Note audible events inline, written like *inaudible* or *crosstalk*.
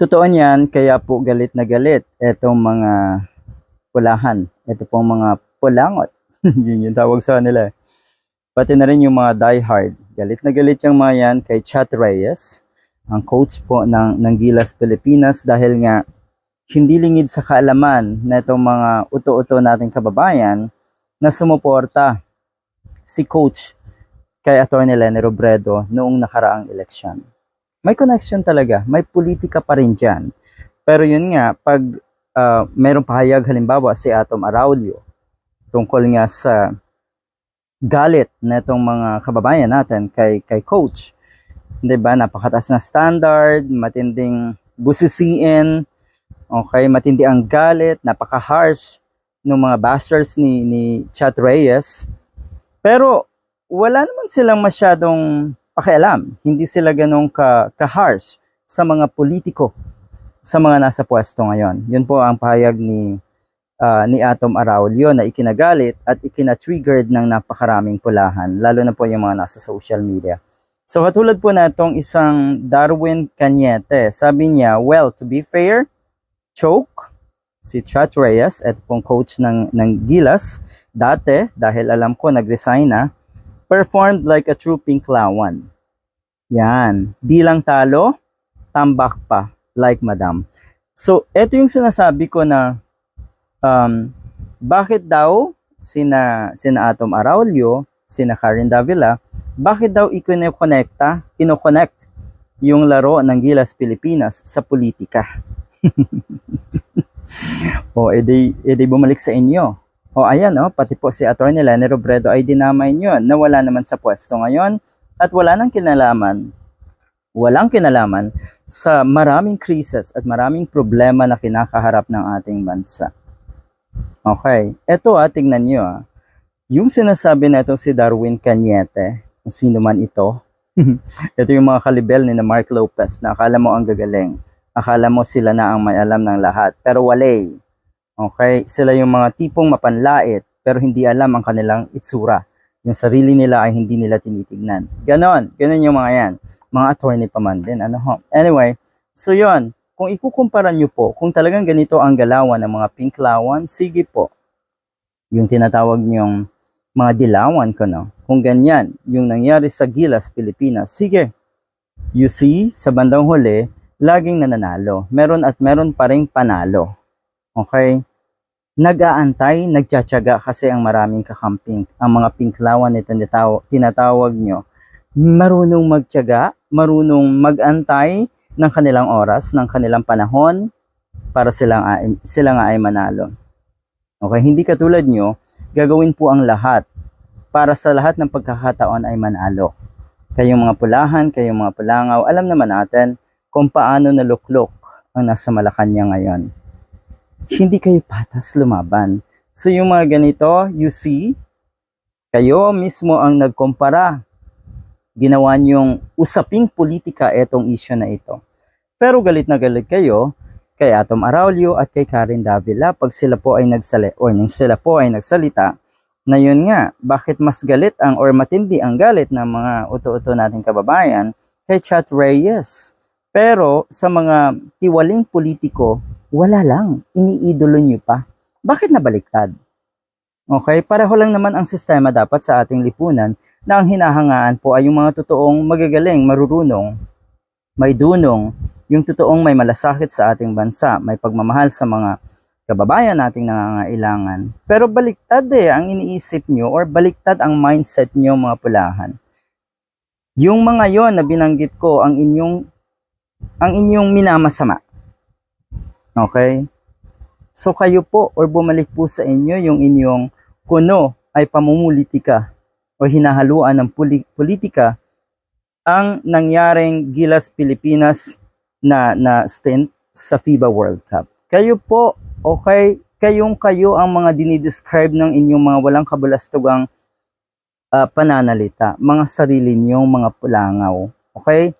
Totoo niyan, kaya po galit na galit etong mga pulahan. Ito pong mga pulangot. *laughs* Yun yung tawag sa nila. Pati na rin yung mga diehard. Galit na galit yung mga yan kay Chat Reyes, ang coach po ng, ng Gilas Pilipinas dahil nga hindi lingid sa kaalaman na itong mga uto-uto nating kababayan na sumuporta si coach kay Atty. Lenny Robredo noong nakaraang eleksyon. May connection talaga, may politika pa rin dyan. Pero yun nga, pag uh, merong pahayag halimbawa si Atom Araulio tungkol nga sa galit na itong mga kababayan natin kay, kay coach. 'Di ba Napakataas na standard, matinding busisiin, okay, matindi ang galit, napaka-harsh ng mga bashers ni, ni Chat Reyes. Pero wala naman silang masyadong pakialam. Hindi sila ganong ka, ka-harsh sa mga politiko, sa mga nasa pwesto ngayon. Yun po ang pahayag ni uh, ni Atom Araulio na ikinagalit at ikina-triggered ng napakaraming pulahan, lalo na po yung mga nasa social media. So katulad po na itong isang Darwin Cañete, sabi niya, well, to be fair, choke, si Chat Reyes, ito pong coach ng, ng Gilas, dati, dahil alam ko nag-resign na, performed like a true pink lawan. Yan. Di lang talo, tambak pa, like madam. So, ito yung sinasabi ko na um, bakit daw sina, sina Atom Araulio, sina Karen Davila, bakit daw ikinoconnecta, kinoconnect yung laro ng Gilas Pilipinas sa politika? *laughs* o edi, edi bumalik sa inyo. O ayan o, pati po si Atty. Lenny Robredo ay dinamay nyo na wala naman sa pwesto ngayon at wala nang kinalaman, walang kinalaman sa maraming krisis at maraming problema na kinakaharap ng ating bansa. Okay, eto ah, tingnan nyo ah. Yung sinasabi na ito si Darwin Cañete, kung sino man ito, *laughs* ito yung mga kalibel ni na Mark Lopez na akala mo ang gagaling. Akala mo sila na ang may alam ng lahat. Pero walay. Okay? Sila yung mga tipong mapanlait pero hindi alam ang kanilang itsura. Yung sarili nila ay hindi nila tinitignan. Ganon. Ganon yung mga yan. Mga attorney pa man din. Ano ho? Anyway, so yon kung ikukumpara nyo po, kung talagang ganito ang galawan ng mga pink lawan, sige po. Yung tinatawag nyong mga dilawan ko, no? Kung ganyan, yung nangyari sa Gilas, Pilipinas, sige. You see, sa bandang huli, laging nananalo. Meron at meron pa rin panalo. Okay? Nag-aantay, nagtsatsaga kasi ang maraming kakamping. Ang mga pinklawan na tinatawag, nyo, marunong magtyaga, marunong magantay ng kanilang oras, ng kanilang panahon para silang ay, sila nga ay manalo. Okay, hindi katulad nyo, gagawin po ang lahat para sa lahat ng pagkakataon ay manalo. Kayong mga pulahan, kayong mga pulangaw, alam naman natin kung paano naluklok ang nasa Malacanang ngayon hindi kayo patas lumaban. So yung mga ganito, you see, kayo mismo ang nagkumpara. Ginawa niyong usaping politika etong issue na ito. Pero galit na galit kayo kay Atom Araulio at kay Karen Davila pag sila po ay nagsalita or nang sila po ay nagsalita na yun nga, bakit mas galit ang or matindi ang galit ng mga uto-uto nating kababayan kay Chat Reyes. Pero sa mga tiwaling politiko, wala lang, iniidolo nyo pa. Bakit nabaliktad? Okay, pareho lang naman ang sistema dapat sa ating lipunan na ang hinahangaan po ay yung mga totoong magagaling, marurunong, may dunong, yung totoong may malasakit sa ating bansa, may pagmamahal sa mga kababayan nating nangangailangan. Pero baliktad eh ang iniisip nyo or baliktad ang mindset nyo mga pulahan. Yung mga yon na binanggit ko ang inyong ang inyong minamasama Okay? So kayo po or bumalik po sa inyo yung inyong kuno ay pamumulitika o hinahaluan ng politika ang nangyaring Gilas Pilipinas na na stint sa FIBA World Cup. Kayo po, okay, kayong kayo ang mga dinidescribe ng inyong mga walang kabalastugang uh, pananalita, mga sarili niyong mga pulangaw. Okay?